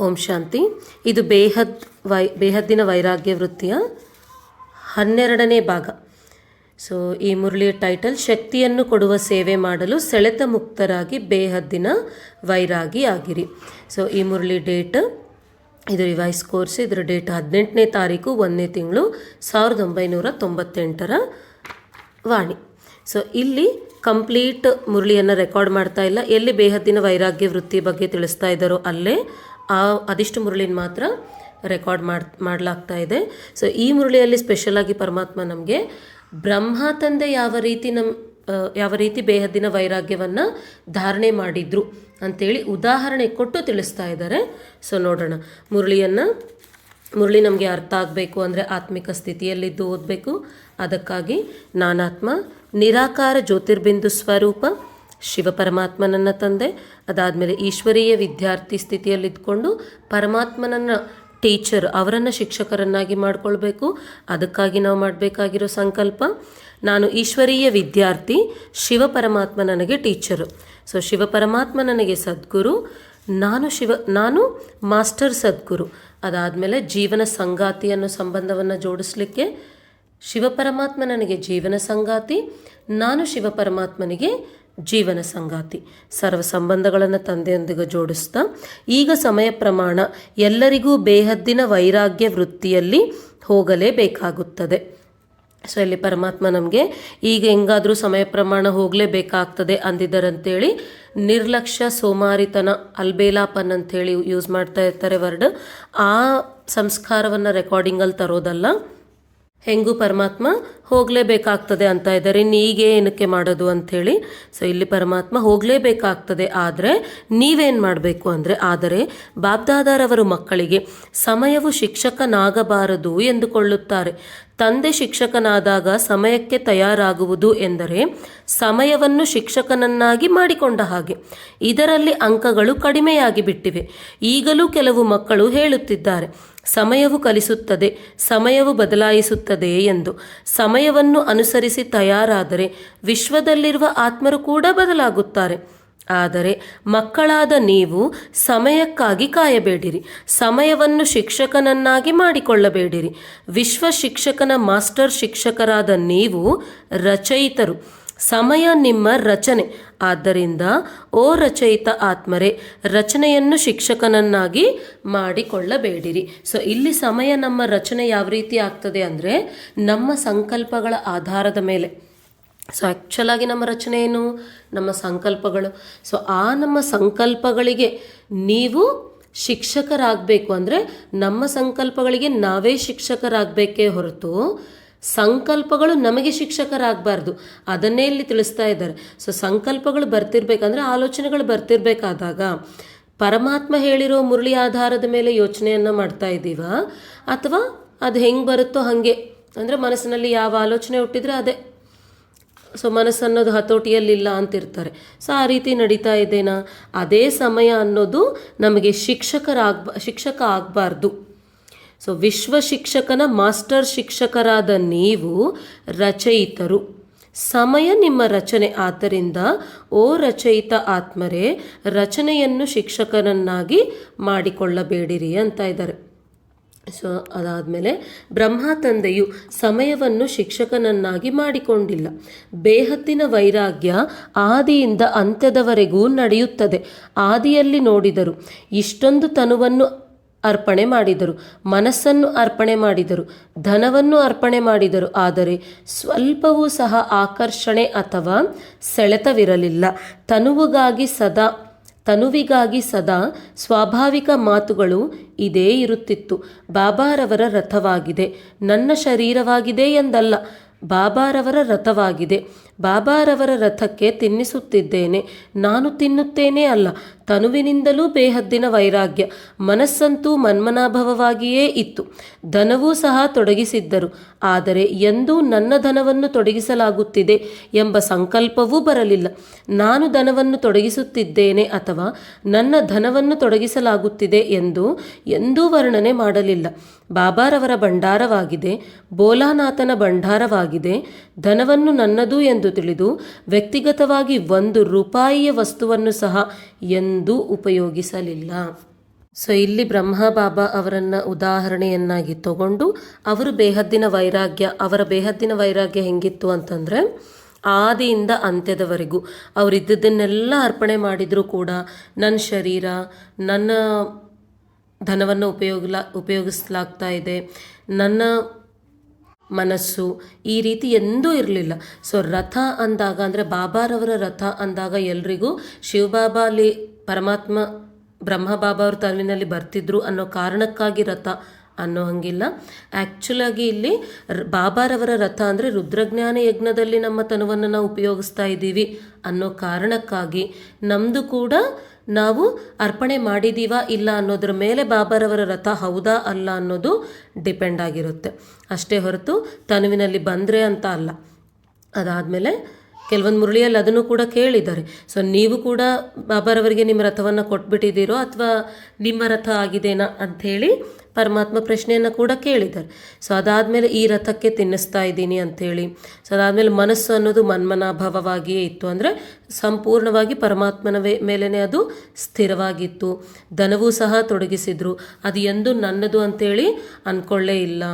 ಓಂ ಶಾಂತಿ. ಇದು ಬೇಹದ್ ವೈ, ಬೇಹದ್ದಿನ ವೈರಾಗ್ಯ ವೃತ್ತಿಯ ಹನ್ನೆರಡನೇ ಭಾಗ. ಸೊ ಈ ಮುರಳಿಯ ಟೈಟಲ್ ಶಕ್ತಿಯನ್ನು ಕೊಡುವ ಸೇವೆ ಮಾಡಲು ಸೆಳೆತ ಮುಕ್ತರಾಗಿ ಬೇಹದ್ದಿನ ವೈರಾಗಿ ಆಗಿರಿ. ಸೊ ಈ ಮುರಳಿ ಡೇಟ್, ಇದು ರಿವೈಸ್ ಕೋರ್ಸ್ ಇದರ ಡೇಟ್ ಹದಿನೆಂಟನೇ ತಾರೀಕು, ಒಂದನೇ ತಿಂಗಳು, ಸಾವಿರದ ಒಂಬೈನೂರ ತೊಂಬತ್ತೆಂಟರ ವಾಣಿ. ಸೊ ಇಲ್ಲಿ ಕಂಪ್ಲೀಟ್ ಮುರಳಿಯನ್ನು ರೆಕಾರ್ಡ್ ಮಾಡ್ತಾ ಇಲ್ಲ. ಎಲ್ಲಿ ಬೇಹದ್ದಿನ ವೈರಾಗ್ಯ ವೃತ್ತಿ ಬಗ್ಗೆ ತಿಳಿಸ್ತಾ ಇದ್ದಾರೋ ಅಲ್ಲೇ ಆ ಅದಿಷ್ಟು ಮುರುಳಿನ ಮಾತ್ರ ರೆಕಾರ್ಡ್ ಮಾಡಿ, ಮಾಡಲಾಗ್ತಾ ಇದೆ. ಸೊ ಈ ಮುರುಳಿಯಲ್ಲಿ ಸ್ಪೆಷಲಾಗಿ ಪರಮಾತ್ಮ ನಮಗೆ ಬ್ರಹ್ಮ ತಂದೆ ಯಾವ ರೀತಿ ನಮ್ಮ ಯಾವ ರೀತಿ ಬೇಹದ್ದಿನ ವೈರಾಗ್ಯವನ್ನು ಧಾರಣೆ ಮಾಡಿದ್ರು ಅಂತೇಳಿ ಉದಾಹರಣೆ ಕೊಟ್ಟು ತಿಳಿಸ್ತಾ ಇದ್ದಾರೆ. ಸೊ ನೋಡೋಣ. ಮುರುಳಿಯನ್ನು, ಮುರುಳಿ ನಮಗೆ ಅರ್ಥ ಆಗಬೇಕು ಅಂದರೆ ಆತ್ಮಿಕ ಸ್ಥಿತಿಯಲ್ಲಿದ್ದು ಓದಬೇಕು. ಅದಕ್ಕಾಗಿ ನಾನಾತ್ಮ, ನಿರಾಕಾರ ಜ್ಯೋತಿರ್ಬಿಂದು ಸ್ವರೂಪ ಶಿವ ಪರಮಾತ್ಮನನ್ನ ತಂದೆ, ಅದಾದಮೇಲೆ ಈಶ್ವರೀಯ ವಿದ್ಯಾರ್ಥಿ ಸ್ಥಿತಿಯಲ್ಲಿದ್ದುಕೊಂಡು ಪರಮಾತ್ಮನನ್ನ ಟೀಚರ್, ಅವರನ್ನು ಶಿಕ್ಷಕರನ್ನಾಗಿ ಮಾಡಿಕೊಳ್ಬೇಕು. ಅದಕ್ಕಾಗಿ ನಾವು ಮಾಡಬೇಕಾಗಿರೋ ಸಂಕಲ್ಪ, ನಾನು ಈಶ್ವರೀಯ ವಿದ್ಯಾರ್ಥಿ, ಶಿವ ಪರಮಾತ್ಮ ನನಗೆ ಟೀಚರು. ಸೊ, ಶಿವ ಪರಮಾತ್ಮ ನನಗೆ ಸದ್ಗುರು, ನಾನು ಶಿವ, ನಾನು ಮಾಸ್ಟರ್ ಸದ್ಗುರು. ಅದಾದಮೇಲೆ ಜೀವನ ಸಂಗಾತಿ ಅನ್ನೋ ಸಂಬಂಧವನ್ನು ಜೋಡಿಸ್ಲಿಕ್ಕೆ ಶಿವಪರಮಾತ್ಮ ನನಗೆ ಜೀವನ ಸಂಗಾತಿ, ನಾನು ಶಿವಪರಮಾತ್ಮನಿಗೆ ಜೀವನ ಸಂಗಾತಿ. ಸರ್ವ ಸಂಬಂಧಗಳನ್ನು ತಂದೆಯೊಂದಿಗೆ ಜೋಡಿಸ್ತಾ, ಈಗ ಸಮಯ ಪ್ರಮಾಣ ಎಲ್ಲರಿಗೂ ಬೇಹದ್ದಿನ ವೈರಾಗ್ಯ ವೃತ್ತಿಯಲ್ಲಿ ಹೋಗಲೇಬೇಕಾಗುತ್ತದೆ. ಸೊ ಇಲ್ಲಿ ಪರಮಾತ್ಮ ನಮಗೆ, ಈಗ ಹೆಂಗಾದರೂ ಸಮಯ ಪ್ರಮಾಣ ಹೋಗಲೇಬೇಕಾಗ್ತದೆ ಅಂದಿದ್ದಾರಂತೇಳಿ, ನಿರ್ಲಕ್ಷ್ಯ, ಸೋಮಾರಿತನ, ಅಲ್ಬೇಲಾಪನ್ ಅಂತೇಳಿ ಯೂಸ್ ಮಾಡ್ತಾ ಇರ್ತಾರೆ ವರ್ಡ್ ಆ ಸಂಸ್ಕಾರವನ್ನು ರೆಕಾರ್ಡಿಂಗಲ್ಲಿ ತರೋದಲ್ಲ. ಹೆಂಗೂ ಪರಮಾತ್ಮ ಹೋಗಲೇಬೇಕಾಗ್ತದೆ ಅಂತ ಇದ್ದಾರೆ. ನೀಗೆ ಏನಕ್ಕೆ ಮಾಡೋದು ಅಂಥೇಳಿ ಸೊ ಇಲ್ಲಿ ಪರಮಾತ್ಮ ಹೋಗಲೇಬೇಕಾಗ್ತದೆ. ಆದರೆ ನೀವೇನು ಮಾಡಬೇಕು ಅಂದರೆ, ಆದರೆ ಬಾಬ್ದಾದಾರವರು ಮಕ್ಕಳಿಗೆ ಸಮಯವು ಶಿಕ್ಷಕನಾಗಬಾರದು ಎಂದುಕೊಳ್ಳುತ್ತಾರೆ. ತಂದೆ ಶಿಕ್ಷಕನಾದಾಗ ಸಮಯಕ್ಕೆ ತಯಾರಾಗುವುದು ಎಂದರೆ ಸಮಯವನ್ನು ಶಿಕ್ಷಕನನ್ನಾಗಿ ಮಾಡಿಕೊಂಡ ಹಾಗೆ. ಇದರಲ್ಲಿ ಅಂಕಗಳು ಕಡಿಮೆಯಾಗಿ ಬಿಟ್ಟಿವೆ ಈಗಲೂ ಕೆಲವು ಮಕ್ಕಳು ಹೇಳುತ್ತಿದ್ದಾರೆ ಸಮಯವು ಕಲಿಸುತ್ತದೆ, ಸಮಯವು ಬದಲಾಯಿಸುತ್ತದೆ ಎಂದು. ಸಮಯವನ್ನು ಅನುಸರಿಸಿ ತಯಾರಾದರೆ ವಿಶ್ವದಲ್ಲಿರುವ ಆತ್ಮರು ಕೂಡ ಬದಲಾಗುತ್ತಾರೆ. ಆದರೆ ಮಕ್ಕಳಾದ ನೀವು ಸಮಯಕ್ಕಾಗಿ ಕಾಯಬೇಡಿರಿ. ಸಮಯವನ್ನು ಶಿಕ್ಷಕನನ್ನಾಗಿ ಮಾಡಿಕೊಳ್ಳಬೇಡಿರಿ. ವಿಶ್ವ ಶಿಕ್ಷಕನ ಮಾಸ್ಟರ್ ಶಿಕ್ಷಕರಾದ ನೀವು ರಚಯಿತರು. ಸಮಯ ನಿಮ್ಮ ರಚನೆ. ಆದ್ದರಿಂದ, ಓ ರಚಯಿತ ಆತ್ಮರೇ, ರಚನೆಯನ್ನು ಶಿಕ್ಷಕನನ್ನಾಗಿ ಮಾಡಿಕೊಳ್ಳಬೇಡಿರಿ. ಸೊ, ಇಲ್ಲಿ ಸಮಯ ನಮ್ಮ ರಚನೆ ಯಾವ ರೀತಿ ಆಗ್ತದೆ ಅಂದರೆ, ನಮ್ಮ ಸಂಕಲ್ಪಗಳ ಆಧಾರದ ಮೇಲೆ. ಸೊ ಆ್ಯಕ್ಚುಲಾಗಿ ನಮ್ಮ ರಚನೆ ಏನು? ನಮ್ಮ ಸಂಕಲ್ಪಗಳು. ಸೊ, ಆ ನಮ್ಮ ಸಂಕಲ್ಪಗಳಿಗೆ ನೀವು ಶಿಕ್ಷಕರಾಗಬೇಕು ಅಂದರೆ, ನಮ್ಮ ಸಂಕಲ್ಪಗಳಿಗೆ ನಾವೇ ಶಿಕ್ಷಕರಾಗಬೇಕೇ ಹೊರತು ಸಂಕಲ್ಪಗಳು ನಮಗೆ ಶಿಕ್ಷಕರಾಗಬಾರ್ದು. ಅದನ್ನೇ ಇಲ್ಲಿ ತಿಳಿಸ್ತಾ ಇದ್ದಾರೆ. ಸೊ ಸಂಕಲ್ಪಗಳು ಬರ್ತಿರ್ಬೇಕಂದ್ರೆ ಆಲೋಚನೆಗಳು ಬರ್ತಿರ್ಬೇಕಾದಾಗ ಪರಮಾತ್ಮ ಹೇಳಿರೋ ಮುರಳಿ ಆಧಾರದ ಮೇಲೆ ಯೋಚನೆಯನ್ನು ಮಾಡ್ತಾ ಇದ್ದೀವ? ಅಥವಾ ಅದು ಹೆಂಗೆ ಬರುತ್ತೋ ಹಾಗೆ? ಅಂದರೆ ಮನಸ್ಸಿನಲ್ಲಿ ಯಾವ ಆಲೋಚನೆ ಹುಟ್ಟಿದ್ರೆ ಅದೇ. ಸೊ ಮನಸ್ಸನ್ನೋದು ಹತೋಟಿಯಲ್ಲಿಲ್ಲ ಅಂತಿರ್ತಾರೆ. ಸೊ ಆ ರೀತಿ ನಡೀತಾ ಇದ್ದೇನಾ? ಅದೇ ಸಮಯ ಅನ್ನೋದು ನಮಗೆ ಶಿಕ್ಷಕರಾಗ ಶಿಕ್ಷಕ ಆಗಬಾರ್ದು. ಸೊ ವಿಶ್ವ ಶಿಕ್ಷಕನ ಮಾಸ್ಟರ್ ಶಿಕ್ಷಕರಾದ ನೀವು ರಚಯಿತರು. ಸಮಯ ನಿಮ್ಮ ರಚನೆ. ಆದ್ದರಿಂದ, ಓ ರಚಯಿತ ಆತ್ಮರೇ, ರಚನೆಯನ್ನು ಶಿಕ್ಷಕನನ್ನಾಗಿ ಮಾಡಿಕೊಳ್ಳಬೇಡಿರಿ ಅಂತ ಇದ್ದಾರೆ. ಸೊ ಅದಾದಮೇಲೆ, ಬ್ರಹ್ಮ ತಂದೆಯು ಸಮಯವನ್ನು ಶಿಕ್ಷಕನನ್ನಾಗಿ ಮಾಡಿಕೊಂಡಿಲ್ಲ. ಬೇಹತ್ತಿನ ವೈರಾಗ್ಯ ಆದಿಯಿಂದ ಅಂತ್ಯದವರೆಗೂ ನಡೆಯುತ್ತದೆ. ಆದಿಯಲ್ಲಿ ನೋಡಿದರು, ಇಷ್ಟೊಂದು ತನುವನ್ನು ಅರ್ಪಣೆ ಮಾಡಿದರು. ಮನಸ್ಸನ್ನು ಅರ್ಪಣೆ ಮಾಡಿದರು. ಧನವನ್ನು ಅರ್ಪಣೆ ಮಾಡಿದರು. ಆದರೆ ಸ್ವಲ್ಪವೂ ಸಹ ಆಕರ್ಷಣೆ ಅಥವಾ ಸೆಳೆತವಿರಲಿಲ್ಲ. ತನುವುಗಾಗಿ ಸದಾ, ತನುವಿಗಾಗಿ ಸದಾ ಸ್ವಾಭಾವಿಕ ಮಾತುಗಳು ಇದೇ ಇರುತ್ತಿತ್ತು. ಬಾಬಾರವರ ರಥವಾಗಿದೆ. ನನ್ನ ಶರೀರವಾಗಿದೆ ಎಂದಲ್ಲ, ಬಾಬಾರವರ ರಥವಾಗಿದೆ. ಬಾಬಾರವರ ರಥಕ್ಕೆ ತಿನ್ನಿಸುತ್ತಿದ್ದೇನೆ. ನಾನು ತಿನ್ನುತ್ತೇನೆ ಅಲ್ಲ, ತನುವಿನಿಂದಲೂ ಬೇಹದ್ದಿನ ವೈರಾಗ್ಯ. ಮನಸ್ಸಂತೂ ಮನ್ಮನಾಭವವಾಗಿಯೇ ಇತ್ತು. ಧನವೂ ಸಹ ತೊಡಗಿಸಿದ್ದರು. ಆದರೆ ಎಂದೂ ನನ್ನ ಧನವನ್ನು ತೊಡಗಿಸಲಾಗುತ್ತಿದೆ ಎಂಬ ಸಂಕಲ್ಪವೂ ಬರಲಿಲ್ಲ. ನಾನು ಧನವನ್ನು ತೊಡಗಿಸುತ್ತಿದ್ದೇನೆ ಅಥವಾ ನನ್ನ ಧನವನ್ನು ತೊಡಗಿಸಲಾಗುತ್ತಿದೆ ಎಂದು ಎಂದೂ ವರ್ಣನೆ ಮಾಡಲಿಲ್ಲ. ಬಾಬಾರವರ ಭಂಡಾರವಾಗಿದೆ ಬೋಲಾನಾಥನ ಭಂಡಾರವಾಗಿದೆ, ಧನವನ್ನು ನನ್ನದು ಎಂದು ತಿಳಿದು ವ್ಯಕ್ತಿಗತವಾಗಿ ಒಂದು ರೂಪಾಯಿಯ ವಸ್ತುವನ್ನು ಸಹ ಎಂದೂ ಉಪಯೋಗಿಸಲಿಲ್ಲ. ಸೊ, ಇಲ್ಲಿ ಬ್ರಹ್ಮ ಬಾಬಾ ಅವರನ್ನು ಉದಾಹರಣೆಯನ್ನಾಗಿ ತಗೊಂಡು ಅವರು ಬೇಹದ್ದಿನ ವೈರಾಗ್ಯ, ಅವರ ಬೇಹದ್ದಿನ ವೈರಾಗ್ಯ ಹೆಂಗಿತ್ತು ಅಂತಂದರೆ, ಆದಿಯಿಂದ ಅಂತ್ಯದವರೆಗೂ ಅವರಿದ್ದದ್ದನ್ನೆಲ್ಲ ಅರ್ಪಣೆ ಮಾಡಿದರೂ ಕೂಡ ನನ್ನ ಶರೀರ, ನನ್ನ ಧನವನ್ನು ಉಪಯೋಗಲ, ಉಪಯೋಗಿಸಲಾಗ್ತಾ ಇದೆ, ನನ್ನ ಮನಸ್ಸು ಈ ರೀತಿ ಎಂದೂ ಇರಲಿಲ್ಲ. ಸೊ ರಥ ಅಂದಾಗ ಅಂದರೆ ಬಾಬಾರವರ ರಥ ಅಂದಾಗ ಎಲ್ರಿಗೂ ಶಿವಬಾಬಾ ಅಲ್ಲಿ ಪರಮಾತ್ಮ ಬ್ರಹ್ಮ ಬಾಬಾ ಅವ್ರ ತಲೆನಲ್ಲಿ ಬರ್ತಿದ್ರು ಅನ್ನೋ ಕಾರಣಕ್ಕಾಗಿ ರಥ ಅನ್ನೋ ಹಂಗಿಲ್ಲ. ಆ್ಯಕ್ಚುಲಾಗಿ ಇಲ್ಲಿ ಬಾಬಾರವರ ರಥ ಅಂದರೆ ರುದ್ರಜ್ಞಾನ ಯಜ್ಞದಲ್ಲಿ ನಮ್ಮ ತನುವನ್ನು ನಾವು ಉಪಯೋಗಿಸ್ತಾ ಇದ್ದೀವಿ ಅನ್ನೋ ಕಾರಣಕ್ಕಾಗಿ ನಮ್ಮದು ಕೂಡ ನಾವು ಅರ್ಪಣೆ ಮಾಡಿದ್ದೀವಾ ಇಲ್ಲ ಅನ್ನೋದ್ರ ಮೇಲೆ ಬಾಬಾರವರ ರಥ ಹೌದಾ ಅಲ್ಲ ಅನ್ನೋದು ಡಿಪೆಂಡ್ ಆಗಿರುತ್ತೆ. ಅಷ್ಟೇ ಹೊರತು ತನುವಿನಲ್ಲಿ ಬಂದರೆ ಅಂತ ಅಲ್ಲ. ಅದಾದಮೇಲೆ ಕೆಲವೊಂದು ಮುರಳಿಯಲ್ಲಿ ಅದನ್ನು ಕೂಡ ಕೇಳಿದ್ದಾರೆ. ಸೊ ನೀವು ಕೂಡ ಬಾಬಾರವರಿಗೆ ನಿಮ್ಮ ರಥವನ್ನು ಕೊಟ್ಬಿಟ್ಟಿದ್ದೀರೋ ಅಥವಾ ನಿಮ್ಮ ರಥ ಆಗಿದೆನಾ ಅಂಥೇಳಿ ಪರಮಾತ್ಮ ಪ್ರಶ್ನೆಯನ್ನು ಕೂಡ ಕೇಳಿದ್ದಾರೆ. ಸೊ ಅದಾದಮೇಲೆ ಈ ರಥಕ್ಕೆ ತಿನ್ನಿಸ್ತಾ ಇದ್ದೀನಿ ಅಂಥೇಳಿ. ಸೊ ಅದಾದಮೇಲೆ ಮನಸ್ಸು ಅನ್ನೋದು ಮನ್ಮನಾಭಾವವಾಗಿಯೇ ಇತ್ತು ಅಂದರೆ ಸಂಪೂರ್ಣವಾಗಿ ಪರಮಾತ್ಮನ ಮೇಲೇ ಅದು ಸ್ಥಿರವಾಗಿತ್ತು. ದನವೂ ಸಹ ತೊಡಗಿಸಿದ್ರು. ಅದು ಎಂದು ನನ್ನದು ಅಂಥೇಳಿ ಅಂದ್ಕೊಳ್ಳೇ ಇಲ್ಲ.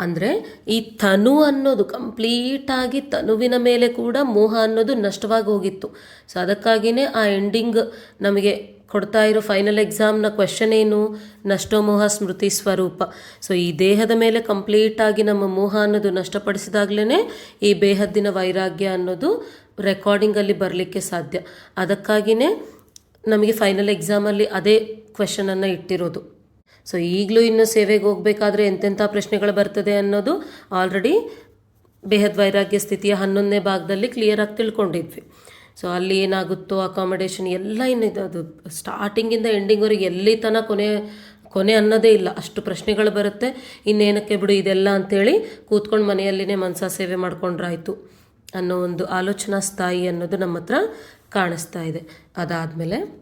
ಅಂದರೆ ಈ ತನು ಅನ್ನೋದು ಕಂಪ್ಲೀಟಾಗಿ ತನುವಿನ ಮೇಲೆ ಕೂಡ ಮೋಹ ಅನ್ನೋದು ನಷ್ಟವಾಗಿ ಹೋಗಿತ್ತು. ಸೊ ಅದಕ್ಕಾಗಿಯೇ ಆ ಎಂಡಿಂಗ್ ನಮಗೆ ಕೊಡ್ತಾ ಇರೋ ಫೈನಲ್ ಎಕ್ಸಾಮ್ನ ಕ್ವೆಶನ್ ಏನು? ನಷ್ಟೋಮೋಹ ಸ್ಮೃತಿ ಸ್ವರೂಪ. ಸೊ ಈ ದೇಹದ ಮೇಲೆ ಕಂಪ್ಲೀಟಾಗಿ ನಮ್ಮ ಮೋಹ ಅನ್ನೋದು ನಷ್ಟಪಡಿಸಿದಾಗಲೇ ಈ ಬೇಹದ್ದಿನ ವೈರಾಗ್ಯ ಅನ್ನೋದು ರೆಕಾರ್ಡಿಂಗಲ್ಲಿ ಬರಲಿಕ್ಕೆ ಸಾಧ್ಯ. ಅದಕ್ಕಾಗಿಯೇ ನಮಗೆ ಫೈನಲ್ ಎಕ್ಸಾಮಲ್ಲಿ ಅದೇ ಕ್ವೆಶನನ್ನು ಇಟ್ಟಿರೋದು. ಸೊ ಈಗಲೂ ಇನ್ನು ಸೇವೆಗೆ ಹೋಗಬೇಕಾದ್ರೆ ಎಂತೆಂಥ ಪ್ರಶ್ನೆಗಳು ಬರ್ತದೆ ಅನ್ನೋದು ಆಲ್ರೆಡಿ ಬೇಹದ್ ವೈರಾಗ್ಯ ಸ್ಥಿತಿಯ ಹನ್ನೊಂದನೇ ಭಾಗದಲ್ಲಿ ಕ್ಲಿಯರಾಗಿ ತಿಳ್ಕೊಂಡಿದ್ವಿ. ಸೊ ಅಲ್ಲಿ ಏನಾಗುತ್ತೋ ಅಕಾಮಿಡೇಷನ್ ಎಲ್ಲ ಇನ್ನಿದೆ ಅದು ಸ್ಟಾರ್ಟಿಂಗಿಂದ ಎಂಡಿಂಗ್ವರೆಗೆ ಎಲ್ಲಿ ತನಕ ಕೊನೆ ಕೊನೆ ಅನ್ನೋದೇ ಇಲ್ಲ. ಅಷ್ಟು ಪ್ರಶ್ನೆಗಳು ಬರುತ್ತೆ. ಇನ್ನೇನಕ್ಕೆ ಬಿಡು ಇದೆಲ್ಲ ಅಂಥೇಳಿ ಕೂತ್ಕೊಂಡು ಮನೆಯಲ್ಲಿನೇ ಮನಸಾ ಸೇವೆ ಮಾಡ್ಕೊಂಡ್ರಾಯ್ತು ಅನ್ನೋ ಒಂದು ಆಲೋಚನಾ ಸ್ಥಾಯಿ ಅನ್ನೋದು ನಮ್ಮ ಹತ್ರ ಕಾಣಿಸ್ತಾ ಇದೆ. ಅದಾದಮೇಲೆ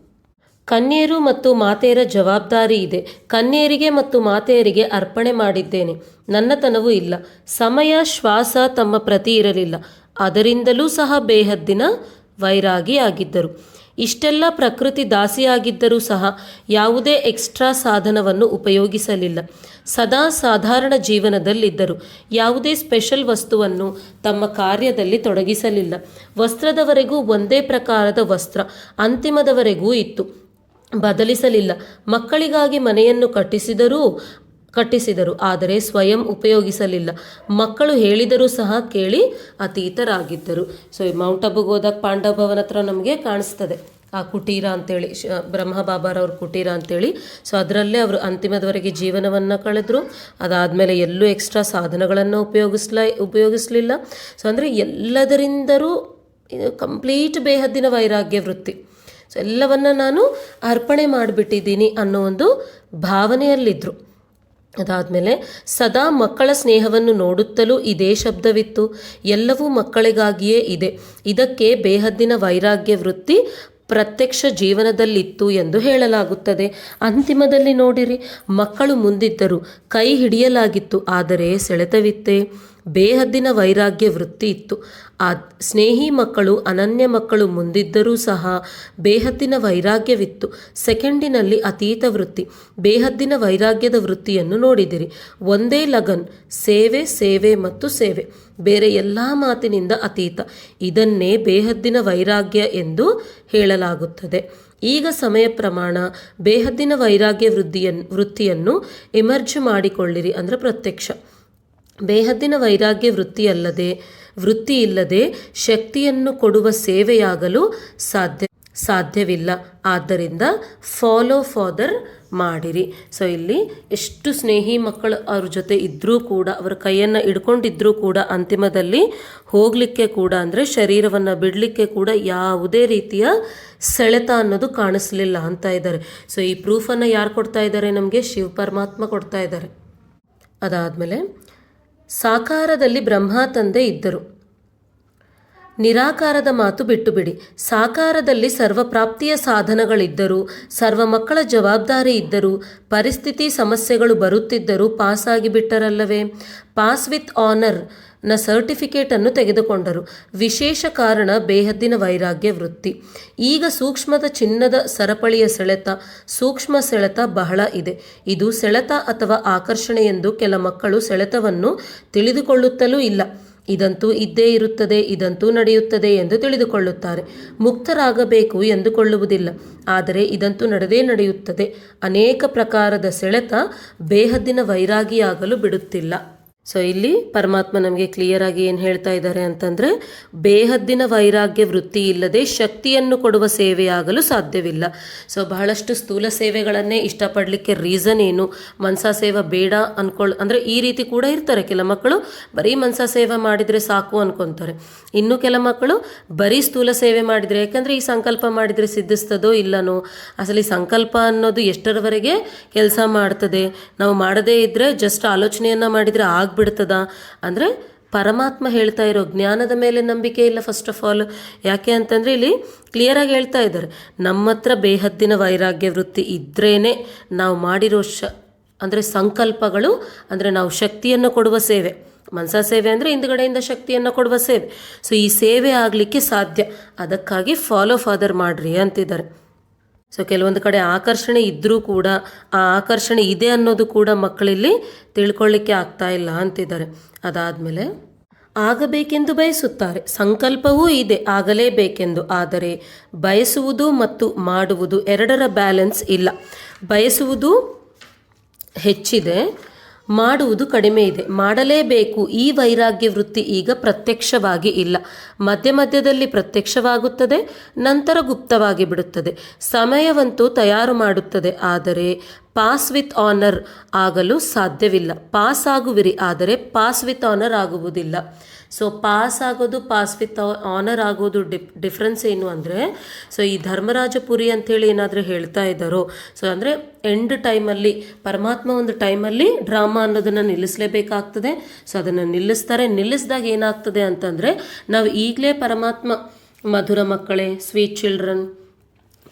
ಕನ್ಯೆಯರು ಮತ್ತು ಮಾತೆಯರ ಜವಾಬ್ದಾರಿ ಇದೆ. ಕನ್ಯೆಯರಿಗೆ ಮತ್ತು ಮಾತೆಯರಿಗೆ ಅರ್ಪಣೆ ಮಾಡಿದ್ದೇನೆ. ನನ್ನತನವೂ ಇಲ್ಲ. ಸಮಯ, ಶ್ವಾಸ ತಮ್ಮ ಪ್ರತಿ ಇರಲಿಲ್ಲ. ಅದರಿಂದಲೂ ಸಹ ಬೇಹದ್ದಿನ ವೈರಾಗಿ ಆಗಿದ್ದರು. ಇಷ್ಟೆಲ್ಲ ಪ್ರಕೃತಿ ದಾಸಿಯಾಗಿದ್ದರೂ ಸಹ ಯಾವುದೇ ಎಕ್ಸ್ಟ್ರಾ ಸಾಧನವನ್ನು ಉಪಯೋಗಿಸಲಿಲ್ಲ. ಸದಾ ಸಾಧಾರಣ ಜೀವನದಲ್ಲಿದ್ದರು. ಯಾವುದೇ ಸ್ಪೆಷಲ್ ವಸ್ತುವನ್ನು ತಮ್ಮ ಕಾರ್ಯದಲ್ಲಿ ತೊಡಗಿಸಲಿಲ್ಲ. ವಸ್ತ್ರದವರೆಗೂ ಒಂದೇ ಪ್ರಕಾರದ ವಸ್ತ್ರ, ಅಂತಿಮದವರೆಗೂ ಇತ್ತು. ಬದಲಿಸಲಿಲ್ಲ. ಮಕ್ಕಳಿಗಾಗಿ ಮನೆಯನ್ನು ಕಟ್ಟಿಸಿದರೂ, ಕಟ್ಟಿಸಿದರು, ಆದರೆ ಸ್ವಯಂ ಉಪಯೋಗಿಸಲಿಲ್ಲ. ಮಕ್ಕಳು ಹೇಳಿದರೂ ಸಹ ಕೇಳಿ ಅತೀತರಾಗಿದ್ದರು. ಸೊ ಈ ಮೌಂಟ್ ಅಬುಗೆ ಹೋದಾಗ ಪಾಂಡವ ಭವನ ಹತ್ರ ನಮಗೆ ಕಾಣಿಸ್ತದೆ. ಆ ಕುಟೀರ ಅಂತೇಳಿ, ಶ, ಬ್ರಹ್ಮ ಬಾಬಾರವ್ರ ಕುಟೀರ ಅಂತೇಳಿ. ಸೊ ಅದರಲ್ಲೇ ಅವರು ಅಂತಿಮದವರೆಗೆ ಜೀವನವನ್ನು ಕಳೆದರು. ಅದಾದಮೇಲೆ ಎಲ್ಲೂ ಎಕ್ಸ್ಟ್ರಾ ಸಾಧನಗಳನ್ನು ಉಪಯೋಗಿಸ್ಲ, ಉಪಯೋಗಿಸಲಿಲ್ಲ. ಸೊ ಅಂದರೆ ಎಲ್ಲದರಿಂದರೂ ಕಂಪ್ಲೀಟ್ ಬೇಹದ್ದಿನ ವೈರಾಗ್ಯ ವೃತ್ತಿ. ಸೊ ಎಲ್ಲವನ್ನ ನಾನು ಅರ್ಪಣೆ ಮಾಡಿಬಿಟ್ಟಿದ್ದೀನಿ ಅನ್ನೋ ಒಂದು ಭಾವನೆಯಲ್ಲಿದ್ದರು ಅದಾದಮೇಲೆ, ಸದಾ ಮಕ್ಕಳ ಸ್ನೇಹವನ್ನು ನೋಡುತ್ತಲೂ ಇದೇ ಶಬ್ದವಿತ್ತು. ಎಲ್ಲವೂ ಮಕ್ಕಳಿಗಾಗಿಯೇ ಇದೆ. ಇದಕ್ಕೆ ಬೇಹದ್ದಿನ ವೈರಾಗ್ಯ ವೃತ್ತಿ ಪ್ರತ್ಯಕ್ಷ ಜೀವನದಲ್ಲಿತ್ತು ಎಂದು ಹೇಳಲಾಗುತ್ತದೆ. ಅಂತಿಮದಲ್ಲಿ ನೋಡಿರಿ, ಮಕ್ಕಳು ಮುಂದಿದ್ದರು ಕೈ ಹಿಡಿಯಲಾಗಿತ್ತು, ಆದರೆ ಸೆಳೆತವಿತ್ತೆ? ಬೇಹದ್ದಿನ ವೈರಾಗ್ಯ ವೃತ್ತಿ ಇತ್ತು. ಆ ಸ್ನೇಹಿ ಮಕ್ಕಳು, ಅನನ್ಯ ಮಕ್ಕಳು ಮುಂದಿದ್ದರೂ ಸಹ ಬೇಹದ್ದಿನ ವೈರಾಗ್ಯವಿತ್ತು. ಸೆಕೆಂಡಿನಲ್ಲಿ ಅತೀತ ವೃತ್ತಿ. ಬೇಹದ್ದಿನ ವೈರಾಗ್ಯದ ವೃತ್ತಿಯನ್ನು ನೋಡಿದಿರಿ. ಒಂದೇ ಲಗನ್, ಸೇವೆ ಸೇವೆ ಮತ್ತು ಸೇವೆ. ಬೇರೆ ಎಲ್ಲ ಮಾತಿನಿಂದ ಅತೀತ. ಇದನ್ನೇ ಬೇಹದ್ದಿನ ವೈರಾಗ್ಯ ಎಂದು ಹೇಳಲಾಗುತ್ತದೆ. ಈಗ ಸಮಯ ಪ್ರಮಾಣ. ಬೇಹದ್ದಿನ ವೈರಾಗ್ಯ ವೃದ್ಧಿಯನ್ನು ವೃತ್ತಿಯನ್ನು ಎಮರ್ಜ್ ಮಾಡಿಕೊಳ್ಳಿರಿ ಅಂದರೆ ಪ್ರತ್ಯಕ್ಷ. ಬೇಹದ್ದಿನ ವೈರಾಗ್ಯ ವೃತ್ತಿಯಲ್ಲದೆ ವೃತ್ತಿ ಇಲ್ಲದೆ ಶಕ್ತಿಯನ್ನು ಕೊಡುವ ಸೇವೆಯಾಗಲು ಸಾಧ್ಯ, ಸಾಧ್ಯವಿಲ್ಲ. ಆದ್ದರಿಂದ ಫಾಲೋ ಫಾದರ್ ಮಾಡಿರಿ. ಸೊ ಇಲ್ಲಿ ಎಷ್ಟು ಸ್ನೇಹಿ ಮಕ್ಕಳು ಅವ್ರ ಜೊತೆ ಇದ್ದರೂ ಕೂಡ, ಅವರ ಕೈಯನ್ನು ಹಿಡ್ಕೊಂಡಿದ್ರೂ ಕೂಡ ಅಂತಿಮದಲ್ಲಿ ಹೋಗಲಿಕ್ಕೆ ಕೂಡ, ಅಂದರೆ ಶರೀರವನ್ನು ಬಿಡಲಿಕ್ಕೆ ಕೂಡ ಯಾವುದೇ ರೀತಿಯ ಸೆಳೆತ ಅನ್ನೋದು ಕಾಣಿಸ್ಲಿಲ್ಲ ಅಂತ ಇದ್ದಾರೆ. ಸೊ ಈ ಪ್ರೂಫನ್ನು ಯಾರು ಕೊಡ್ತಾ ಇದ್ದಾರೆ ನಮಗೆ? ಶಿವ ಪರಮಾತ್ಮ ಕೊಡ್ತಾ ಇದ್ದಾರೆ. ಅದಾದಮೇಲೆ ಸಾಕಾರದಲ್ಲಿ ಬ್ರಹ್ಮ ತಂದೆ ಇದ್ದರು. ನಿರಾಕಾರದ ಮಾತು ಬಿಟ್ಟು ಬಿಡಿ ಸಾಕಾರದಲ್ಲಿ ಸರ್ವಪ್ರಾಪ್ತಿಯ ಸಾಧನಗಳಿದ್ದರೂ, ಸರ್ವ ಮಕ್ಕಳ ಜವಾಬ್ದಾರಿ ಇದ್ದರೂ, ಪರಿಸ್ಥಿತಿ ಸಮಸ್ಯೆಗಳು ಬರುತ್ತಿದ್ದರೂ ಪಾಸಾಗಿ ಬಿಟ್ಟರಲ್ಲವೇ ಪಾಸ್ ವಿತ್ ಆನರ್ ನ ಸರ್ಟಿಫಿಕೇಟನ್ನು ತೆಗೆದುಕೊಂಡರು. ವಿಶೇಷ ಕಾರಣ ಬೇಹದ್ದಿನ ವೈರಾಗ್ಯ ವೃತ್ತಿ. ಈಗ ಸೂಕ್ಷ್ಮದ ಚಿನ್ನದ ಸರಪಳಿಯ ಸೆಳೆತ, ಸೂಕ್ಷ್ಮ ಸೆಳೆತ ಬಹಳ ಇದೆ. ಇದು ಸೆಳೆತ ಅಥವಾ ಆಕರ್ಷಣೆ ಎಂದು ಕೆಲ ಮಕ್ಕಳು ಸೆಳೆತವನ್ನು ತಿಳಿದುಕೊಳ್ಳುತ್ತಲೂ ಇಲ್ಲ. ಇದಂತೂ ಇದ್ದೇ ಇರುತ್ತದೆ, ಇದಂತೂ ನಡೆಯುತ್ತದೆ ಎಂದು ತಿಳಿದುಕೊಳ್ಳುತ್ತಾರೆ. ಮುಕ್ತರಾಗಬೇಕು ಎಂದುಕೊಳ್ಳುವುದಿಲ್ಲ. ಆದರೆ ಇದಂತೂ ನಡೆದೇ ನಡೆಯುತ್ತದೆ. ಅನೇಕ ಪ್ರಕಾರದ ಸೆಳೆತ ಬೇಹದ್ದಿನ ವೈರಾಗಿಯಾಗಲು ಬಿಡುತ್ತಿಲ್ಲ. ಸೊ ಇಲ್ಲಿ ಪರಮಾತ್ಮ ನಮಗೆ ಕ್ಲಿಯರ್ ಆಗಿ ಏನು ಹೇಳ್ತಾ ಇದ್ದಾರೆ ಅಂತಂದರೆ, ಬೇಹದ್ದಿನ ವೈರಾಗ್ಯ ವೃತ್ತಿ ಇಲ್ಲದೆ ಶಕ್ತಿಯನ್ನು ಕೊಡುವ ಸೇವೆಯಾಗಲು ಸಾಧ್ಯವಿಲ್ಲ. ಸೊ ಬಹಳಷ್ಟು ಸ್ಥೂಲ ಸೇವೆಗಳನ್ನೇ ಇಷ್ಟಪಡಲಿಕ್ಕೆ ರೀಸನ್ ಏನು? ಮನ್ಸಾ ಸೇವೆ ಬೇಡ ಅನ್ಕೊಳ್, ಅಂದರೆ ಈ ರೀತಿ ಕೂಡ ಇರ್ತಾರೆ. ಕೆಲ ಮಕ್ಕಳು ಬರೀ ಮನ್ಸಾ ಸೇವೆ ಮಾಡಿದರೆ ಸಾಕು ಅನ್ಕೊತಾರೆ. ಇನ್ನು ಕೆಲ ಮಕ್ಕಳು ಬರೀ ಸ್ಥೂಲ ಸೇವೆ ಮಾಡಿದರೆ, ಯಾಕಂದರೆ ಈ ಸಂಕಲ್ಪ ಮಾಡಿದರೆ ಸಿದ್ಧಿಸ್ತದೋ ಇಲ್ಲನೋ? ಅಸಲಿ ಸಂಕಲ್ಪ ಅನ್ನೋದು ಎಷ್ಟರವರೆಗೆ ಕೆಲಸ ಮಾಡ್ತದೆ? ನಾವು ಮಾಡದೇ ಇದ್ದರೆ ಜಸ್ಟ್ ಆಲೋಚನೆಯನ್ನು ಮಾಡಿದರೆ ಮಾಡಿದ್ರೆ ಆಗ್ಬಿಡ್ತದ ಅಂದರೆ ಪರಮಾತ್ಮ ಹೇಳ್ತಾ ಇರೋ ಜ್ಞಾನದ ಮೇಲೆ ನಂಬಿಕೆ ಇಲ್ಲ ಫಸ್ಟ್ ಆಫ್ ಆಲ್ ಯಾಕೆ ಅಂತಂದರೆ ಇಲ್ಲಿ ಕ್ಲಿಯರಾಗಿ ಹೇಳ್ತಾ ಇದ್ದಾರೆ. ನಮ್ಮ ಹತ್ರ ಬೇಹದ್ದಿನ ವೈರಾಗ್ಯ ವೃತ್ತಿ ಇದ್ರೇ ನಾವು ಮಾಡಿರೋ ಶ, ಅಂದರೆ ಸಂಕಲ್ಪಗಳು, ಅಂದರೆ ನಾವು ಶಕ್ತಿಯನ್ನು ಕೊಡುವ ಸೇವೆ. ಮನಸಾ ಸೇವೆ ಅಂದರೆ ಹಿಂದ್ಗಡೆಯಿಂದ ಶಕ್ತಿಯನ್ನು ಕೊಡುವ ಸೇವೆ. ಸೊ ಈ ಸೇವೆ ಆಗಲಿಕ್ಕೆ ಸಾಧ್ಯ. ಅದಕ್ಕಾಗಿ ಫಾಲೋ ಫಾದರ್ ಮಾಡಿರಿ ಅಂತಿದ್ದಾರೆ. ಸೊ ಕೆಲವೊಂದು ಕಡೆ ಆಕರ್ಷಣೆ ಇದ್ದರೂ ಕೂಡ ಆ ಆಕರ್ಷಣೆ ಇದೆ ಅನ್ನೋದು ಕೂಡ ಮಕ್ಕಳಲ್ಲಿ ತಿಳ್ಕೊಳ್ಳಿಕ್ಕೆ ಆಗ್ತಾ ಇಲ್ಲ ಅಂತಿದ್ದಾರೆ. ಅದಾದಮೇಲೆ, ಆಗಬೇಕೆಂದು ಬಯಸುತ್ತಾರೆ. ಸಂಕಲ್ಪವೂ ಇದೆ, ಆಗಲೇಬೇಕೆಂದು. ಆದರೆ ಬಯಸುವುದು ಮತ್ತು ಮಾಡುವುದು ಎರಡರ ಬ್ಯಾಲೆನ್ಸ್ ಇಲ್ಲ. ಬಯಸುವುದು ಹೆಚ್ಚಿದೆ ಮಾಡುವುದು ಕಡಿಮೆ ಇದೆ. ಮಾಡಲೇಬೇಕು. ಈ ವೈರಾಗ್ಯ ವೃತ್ತಿ ಈಗ ಪ್ರತ್ಯಕ್ಷವಾಗಿ ಇಲ್ಲ. ಮಧ್ಯ ಮಧ್ಯದಲ್ಲಿ ಪ್ರತ್ಯಕ್ಷವಾಗುತ್ತದೆ, ನಂತರ ಗುಪ್ತವಾಗಿ ಬಿಡುತ್ತದೆ. ಸಮಯವಂತೂ ತಯಾರು ಮಾಡುತ್ತದೆ. ಆದರೆ ಪಾಸ್ ವಿತ್ ಆನರ್ ಆಗಲು ಸಾಧ್ಯವಿಲ್ಲ. ಪಾಸ್ ಆಗುವಿರಿ, ಆದರೆ ಪಾಸ್ ವಿತ್ ಆನರ್ ಆಗುವುದಿಲ್ಲ. ಸೊ ಪಾಸ್ ಆಗೋದು ಪಾಸ್ ವಿತ್ ಆನರ್ ಆಗೋದು ಡಿಫ್ ಡಿಫ್ರೆನ್ಸ್ ಏನು ಅಂದರೆ ಸೊ ಈ ಧರ್ಮರಾಜಪುರಿ ಅಂಥೇಳಿ ಏನಾದರೂ ಹೇಳ್ತಾ ಇದ್ದಾರೋ ಸೊ ಅಂದರೆ ಎಂಡ್ ಟೈಮಲ್ಲಿ ಪರಮಾತ್ಮ ಒಂದು ಟೈಮಲ್ಲಿ ಡ್ರಾಮಾ ಅನ್ನೋದನ್ನು ನಿಲ್ಲಿಸಲೇಬೇಕಾಗ್ತದೆ. ಸೊ ಅದನ್ನು ನಿಲ್ಲಿಸ್ತಾರೆ. ನಿಲ್ಲಿಸಿದಾಗ ಏನಾಗ್ತದೆ ಅಂತಂದರೆ, ನಾವು ಈಗಲೇ ಪರಮಾತ್ಮ, ಮಧುರ ಮಕ್ಕಳೇ ಸ್ವೀಟ್ ಚಿಲ್ಡ್ರನ್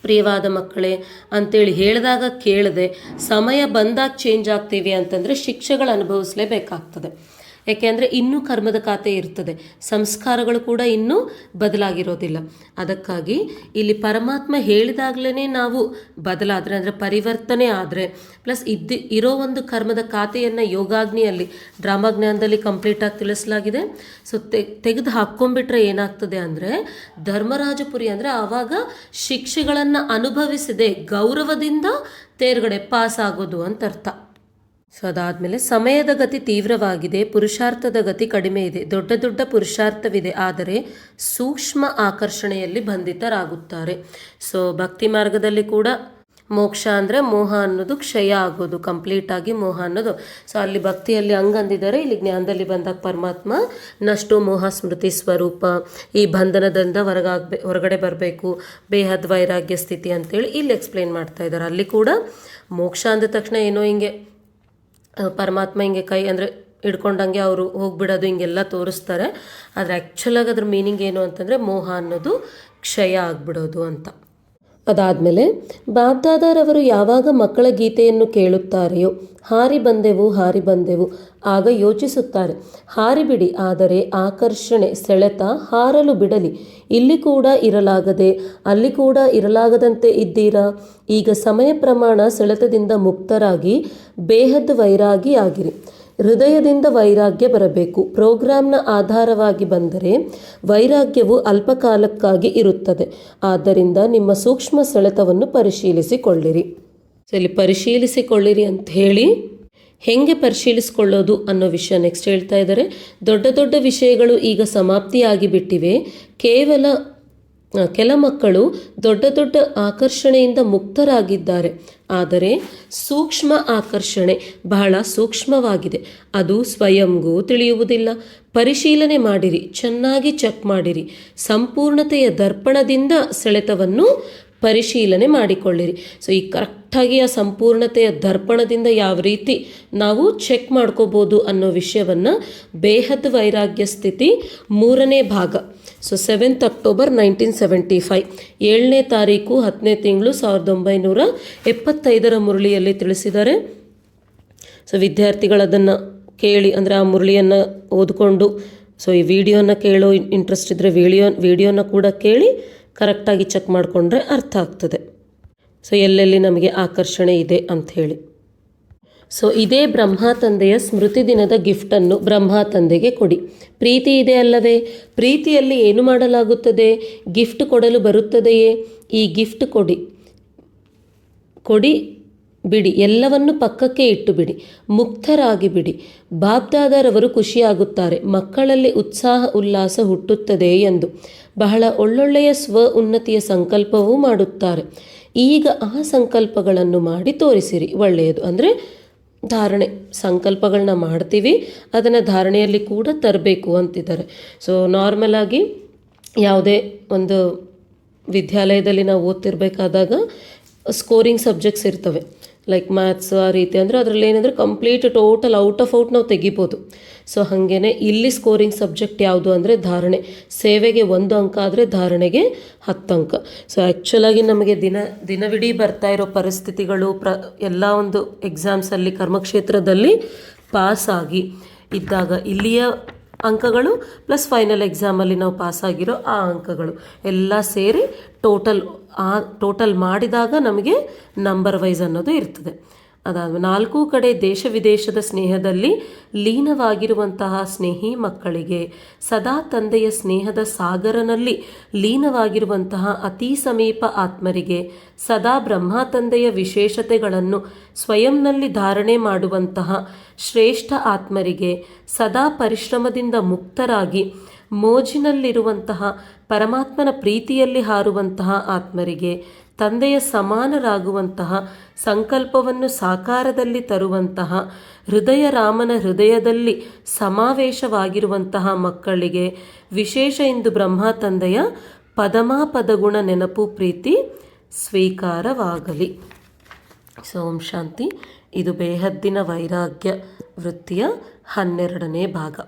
ಪ್ರಿಯವಾದ ಮಕ್ಕಳೇ ಅಂತೇಳಿ ಹೇಳಿದಾಗ ಕೇಳದೆ ಸಮಯ ಬಂದಾಗ ಚೇಂಜ್ ಆಗ್ತೀವಿ ಅಂತಂದರೆ ಶಿಕ್ಷೆಗಳು ಅನುಭವಿಸಲೇಬೇಕಾಗ್ತದೆ. ಯಾಕೆಂದರೆ ಇನ್ನೂ ಕರ್ಮದ ಖಾತೆ ಇರ್ತದೆ. ಸಂಸ್ಕಾರಗಳು ಕೂಡ ಇನ್ನೂ ಬದಲಾಗಿರೋದಿಲ್ಲ. ಅದಕ್ಕಾಗಿ ಇಲ್ಲಿ ಪರಮಾತ್ಮ ಹೇಳಿದಾಗಲೇ ನಾವು ಬದಲಾದರೆ, ಅಂದರೆ ಪರಿವರ್ತನೆ ಆದರೆ, ಪ್ಲಸ್ ಇದ್ದು, ಇರೋ ಒಂದು ಕರ್ಮದ ಖಾತೆಯನ್ನು ಯೋಗಾಗ್ನಿಯಲ್ಲಿ, ಡ್ರಾಮಾಜ್ಞಾನದಲ್ಲಿ ಕಂಪ್ಲೀಟಾಗಿ ತಿಳಿಸಲಾಗಿದೆ. ಸೊ ತೆಗೆದು ಹಾಕ್ಕೊಂಡ್ಬಿಟ್ರೆ ಏನಾಗ್ತದೆ ಅಂದರೆ, ಧರ್ಮರಾಜಪುರಿ ಅಂದರೆ ಆವಾಗ ಶಿಕ್ಷೆಗಳನ್ನು ಅನುಭವಿಸದೆ ಗೌರವದಿಂದ ತೇರ್ಗಡೆ ಪಾಸ್ ಆಗೋದು ಅಂತ ಅರ್ಥ. ಸೊ ಅದಾದಮೇಲೆ ಸಮಯದ ಗತಿ ತೀವ್ರವಾಗಿದೆ, ಪುರುಷಾರ್ಥದ ಗತಿ ಕಡಿಮೆ ಇದೆ, ದೊಡ್ಡ ದೊಡ್ಡ ಪುರುಷಾರ್ಥವಿದೆ, ಆದರೆ ಸೂಕ್ಷ್ಮ ಆಕರ್ಷಣೆಯಲ್ಲಿ ಬಂಧಿತರಾಗುತ್ತಾರೆ. ಸೊ ಭಕ್ತಿ ಮಾರ್ಗದಲ್ಲಿ ಕೂಡ ಮೋಕ್ಷ ಅಂದರೆ ಮೋಹ ಅನ್ನೋದು ಕ್ಷಯ ಆಗೋದು ಕಂಪ್ಲೀಟ್ ಆಗಿ ಮೋಹ ಅನ್ನೋದು. ಸೊ ಅಲ್ಲಿ ಭಕ್ತಿಯಲ್ಲಿ ಹಂಗಂದಿದ್ದಾರೆ, ಇಲ್ಲಿ ಜ್ಞಾನದಲ್ಲಿ ಬಂದಾಗ ಪರಮಾತ್ಮ ನಷ್ಟು ಮೋಹ ಸ್ಮೃತಿ ಸ್ವರೂಪ, ಈ ಬಂಧನದಿಂದ ಹೊರಗಾಗ್ಬೇ, ಹೊರಗಡೆ ಬರಬೇಕು, ಬೇಹದ್ ವೈರಾಗ್ಯ ಸ್ಥಿತಿ ಅಂತೇಳಿ ಇಲ್ಲಿ ಎಕ್ಸ್ಪ್ಲೇನ್ ಮಾಡ್ತಾ ಇದ್ದಾರೆ. ಅಲ್ಲಿ ಕೂಡ ಮೋಕ್ಷ ಅಂದ ತಕ್ಷಣ ಏನೋ ಹಿಂಗೆ ಪರಮಾತ್ಮ ಹಿಂಗೆ ಕೈ ಅಂದರೆ ಹಿಡ್ಕೊಂಡಂಗೆ ಅವರು ಹೋಗ್ಬಿಡೋದು ಹಿಂಗೆಲ್ಲ ತೋರಿಸ್ತಾರೆ. ಆದರೆ ಆ್ಯಕ್ಚುಲಾಗಿ ಅದ್ರ ಮೀನಿಂಗ್ ಏನು ಅಂತಂದರೆ ಮೋಹ ಅನ್ನೋದು ಕ್ಷಯ ಆಗ್ಬಿಡೋದು ಅಂತ. ಅದಾದಮೇಲೆ ಬಾಬ್ದಾದಾರವರು ಯಾವಾಗ ಮಕ್ಕಳ ಗೀತೆಯನ್ನು ಕೇಳುತ್ತಾರೆಯೋ, ಹಾರಿ ಬಂದೆವು ಹಾರಿ ಬಂದೆವು, ಆಗ ಯೋಚಿಸುತ್ತಾರೆ. ಹಾರಿಬಿಡಿ, ಆದರೆ ಆಕರ್ಷಣೆ, ಸೆಳೆತ, ಹಾರಲು ಬಿಡಲಿ. ಇಲ್ಲಿ ಕೂಡ ಇರಲಾಗದೆ, ಅಲ್ಲಿ ಕೂಡ ಇರಲಾಗದಂತೆ ಇದ್ದೀರಾ? ಈಗ ಸಮಯ ಪ್ರಮಾಣ ಸೆಳೆತದಿಂದ ಮುಕ್ತರಾಗಿ, ಬೇಹದ್ ವೈರಾಗಿ ಆಗಿರಿ. ಹೃದಯದಿಂದ ವೈರಾಗ್ಯ ಬರಬೇಕು. ಪ್ರೋಗ್ರಾಂನ ಆಧಾರವಾಗಿ ಬಂದರೆ ವೈರಾಗ್ಯವು ಅಲ್ಪಕಾಲಕ್ಕಾಗಿ ಇರುತ್ತದೆ. ಆದ್ದರಿಂದ ನಿಮ್ಮ ಸೂಕ್ಷ್ಮ ಸೆಳೆತವನ್ನು ಪರಿಶೀಲಿಸಿಕೊಳ್ಳಿರಿ. ಸರಿ, ಪರಿಶೀಲಿಸಿಕೊಳ್ಳಿರಿ ಅಂತ ಹೇಳಿ ಹೆಂಗೆ ಪರಿಶೀಲಿಸಿಕೊಳ್ಳೋದು ಅನ್ನೋ ವಿಷಯ ನೆಕ್ಸ್ಟ್ ಹೇಳ್ತಾ ಇದ್ದಾರೆ. ದೊಡ್ಡ ದೊಡ್ಡ ವಿಷಯಗಳು ಈಗ ಸಮಾಪ್ತಿಯಾಗಿ ಬಿಟ್ಟಿವೆ ಕೇವಲ ಕೆಲ ಮಕ್ಕಳು ದೊಡ್ಡ ದೊಡ್ಡ ಆಕರ್ಷಣೆಯಿಂದ ಮುಕ್ತರಾಗಿದ್ದಾರೆ. ಆದರೆ ಸೂಕ್ಷ್ಮ ಆಕರ್ಷಣೆ ಬಹಳ ಸೂಕ್ಷ್ಮವಾಗಿದೆ. ಅದು ಸ್ವಯಂಗೂ ತಿಳಿಯುವುದಿಲ್ಲ. ಪರಿಶೀಲನೆ ಮಾಡಿರಿ, ಚೆನ್ನಾಗಿ ಚೆಕ್ ಮಾಡಿರಿ. ಸಂಪೂರ್ಣತೆಯ ದರ್ಪಣದಿಂದ ಸೆಳೆತವನ್ನು ಪರಿಶೀಲನೆ ಮಾಡಿಕೊಳ್ಳಿರಿ. ಸೊ ಈ ಕರೆಕ್ಟಾಗಿ ಆ ಸಂಪೂರ್ಣತೆಯ ದರ್ಪಣದಿಂದ ಯಾವ ರೀತಿ ನಾವು ಚೆಕ್ ಮಾಡ್ಕೋಬೋದು ಅನ್ನೋ ವಿಷಯವನ್ನು ಬೇಹದ್ ವೈರಾಗ್ಯ ಸ್ಥಿತಿ ಮೂರನೇ ಭಾಗ. So seventh October nineteen seventy five ಏಳನೇ ತಾರೀಕು ಹತ್ತನೇ ತಿಂಗಳು ಸಾವಿರದ ಒಂಬೈನೂರ ಎಪ್ಪತ್ತೈದರ ಮುರಳಿಯಲ್ಲಿ ತಿಳಿಸಿದ್ದಾರೆ. ಸೊ ವಿದ್ಯಾರ್ಥಿಗಳು ಅದನ್ನು ಕೇಳಿ, ಅಂದರೆ ಆ ಮುರಳಿಯನ್ನು ಓದ್ಕೊಂಡು ಸೊ ಈ ವಿಡಿಯೋನ ಕೇಳೋ ಇಂಟ್ರೆಸ್ಟ್ ಇದ್ದರೆ ವಿಡಿಯೋ ವಿಡಿಯೋನ ಕೂಡ ಕೇಳಿ ಕರೆಕ್ಟಾಗಿ ಚೆಕ್ ಮಾಡಿಕೊಂಡ್ರೆ ಅರ್ಥ ಆಗ್ತದೆ. ಸೊ, ಎಲ್ಲೆಲ್ಲಿ ನಮಗೆ ಆಕರ್ಷಣೆ ಇದೆ ಅಂತ ಹೇಳಿ. ಸೊ, ಇದೇ ಬ್ರಹ್ಮ ತಂದೆಯ ಸ್ಮೃತಿ ದಿನದ ಗಿಫ್ಟನ್ನು ಬ್ರಹ್ಮ ತಂದೆಗೆ ಕೊಡಿ. ಪ್ರೀತಿ ಇದೆ ಅಲ್ಲವೇ? ಪ್ರೀತಿಯಲ್ಲಿ ಏನು ಮಾಡಲಾಗುತ್ತದೆ? ಗಿಫ್ಟ್ ಕೊಡಲು ಬರುತ್ತದೆಯೇ? ಈ ಗಿಫ್ಟ್ ಕೊಡಿ. ಕೊಡಿ ಬಿಡಿ, ಎಲ್ಲವನ್ನು ಪಕ್ಕಕ್ಕೆ ಇಟ್ಟು ಬಿಡಿ ಮುಕ್ತರಾಗಿ ಬಿಡಿ ಬಾಬ್ದಾದರವರು ಖುಷಿಯಾಗುತ್ತಾರೆ, ಮಕ್ಕಳಲ್ಲಿ ಉತ್ಸಾಹ ಉಲ್ಲಾಸ ಹುಟ್ಟುತ್ತದೆ ಎಂದು. ಬಹಳ ಒಳ್ಳೊಳ್ಳೆಯ ಸ್ವ ಉನ್ನತಿಯ ಸಂಕಲ್ಪವೂ ಮಾಡುತ್ತಾರೆ. ಈಗ ಆ ಸಂಕಲ್ಪಗಳನ್ನು ಮಾಡಿ ತೋರಿಸಿರಿ, ಒಳ್ಳೆಯದು. ಅಂದರೆ ಧಾರಣೆ ಸಂಕಲ್ಪಗಳನ್ನ ಮಾಡ್ತೀವಿ, ಅದನ್ನು ಧಾರಣೆಯಲ್ಲಿ ಕೂಡ ತರಬೇಕು ಅಂತಿದ್ದಾರೆ. ಸೊ ನಾರ್ಮಲಾಗಿ ಯಾವುದೇ ಒಂದು ವಿದ್ಯಾಲಯದಲ್ಲಿ ನಾವು ಓದ್ತಿರ್ಬೇಕಾದಾಗ ಸ್ಕೋರಿಂಗ್ ಸಬ್ಜೆಕ್ಟ್ಸ್ ಇರ್ತವೆ. ಲೈಕ್ ಮ್ಯಾಥ್ಸ್ ಆ ರೀತಿ ಅಂದರೆ ಅದರಲ್ಲಿ ಏನಂದರೆ complete total out of out ನಾವು ತೆಗಿಬೋದು. ಸೊ ಹಾಗೇ ಇಲ್ಲಿ ಸ್ಕೋರಿಂಗ್ ಸಬ್ಜೆಕ್ಟ್ ಯಾವುದು ಅಂದರೆ ಧಾರಣೆ. ಸೇವೆಗೆ ಒಂದು ಅಂಕ ಆದರೆ ಧಾರಣೆಗೆ ಹತ್ತು ಅಂಕ. ಸೊ ಆ್ಯಕ್ಚುಲಾಗಿ ನಮಗೆ ದಿನ, ದಿನವಿಡೀ ಬರ್ತಾ ಇರೋ ಪರಿಸ್ಥಿತಿಗಳು ಪ್ರ, ಎಲ್ಲ ಒಂದು ಎಕ್ಸಾಮ್ಸಲ್ಲಿ ಕರ್ಮಕ್ಷೇತ್ರದಲ್ಲಿ ಪಾಸಾಗಿ ಇದ್ದಾಗ ಇಲ್ಲಿಯ ಅಂಕಗಳು ಪ್ಲಸ್ ಫೈನಲ್ ಎಕ್ಸಾಮಲ್ಲಿ ನಾವು ಪಾಸ್ ಆಗಿರೋ ಆ ಅಂಕಗಳು ಎಲ್ಲ ಸೇರಿ ಟೋಟಲ್ ಆ ಟೋಟಲ್ ಮಾಡಿದಾಗ ನಮಗೆ ನಂಬರ್ ವೈಸ್ ಅನ್ನೋದು ಇರ್ತದೆ. ಅದಾದ ನಾಲ್ಕು ಕಡೆ ದೇಶ ವಿದೇಶದ ಸ್ನೇಹದಲ್ಲಿ ಲೀನವಾಗಿರುವಂತಹ ಸ್ನೇಹಿ ಮಕ್ಕಳಿಗೆ, ಸದಾ ತಂದೆಯ ಸ್ನೇಹದ ಸಾಗರನಲ್ಲಿ ಲೀನವಾಗಿರುವಂತಹ ಅತಿ ಸಮೀಪ ಆತ್ಮರಿಗೆ, ಸದಾ ಬ್ರಹ್ಮ ತಂದೆಯ ವಿಶೇಷತೆಗಳನ್ನು ಸ್ವಯಂನಲ್ಲಿ ಧಾರಣೆ ಮಾಡುವಂತಹ ಶ್ರೇಷ್ಠ ಆತ್ಮರಿಗೆ, ಸದಾ ಪರಿಶ್ರಮದಿಂದ ಮುಕ್ತರಾಗಿ ಮೋಜಿನಲ್ಲಿರುವಂತಹ ಪರಮಾತ್ಮನ ಪ್ರೀತಿಯಲ್ಲಿ ಹಾರುವಂತಹ ಆತ್ಮರಿಗೆ ತಂದೆಯ ಸಮಾನರಾಗುವಂತಹ ಸಂಕಲ್ಪವನ್ನು ಸಾಕಾರದಲ್ಲಿ ತರುವಂತಹ ಹೃದಯ ರಾಮನ ಹೃದಯದಲ್ಲಿ ಸಮಾವೇಶವಾಗಿರುವಂತಹ ಮಕ್ಕಳಿಗೆ ವಿಶೇಷ ಇಂದು ಬ್ರಹ್ಮ ತಂದೆಯ ಪದಮಾಪದಗುಣ ನೆನಪು ಪ್ರೀತಿ ಸ್ವೀಕಾರವಾಗಲಿ. ಸೊ ಶಾಂತಿ. ಇದು ಬೇಹದ್ದಿನ ವೈರಾಗ್ಯ ವೃತ್ತಿಯ ಹನ್ನೆರಡನೇ ಭಾಗ.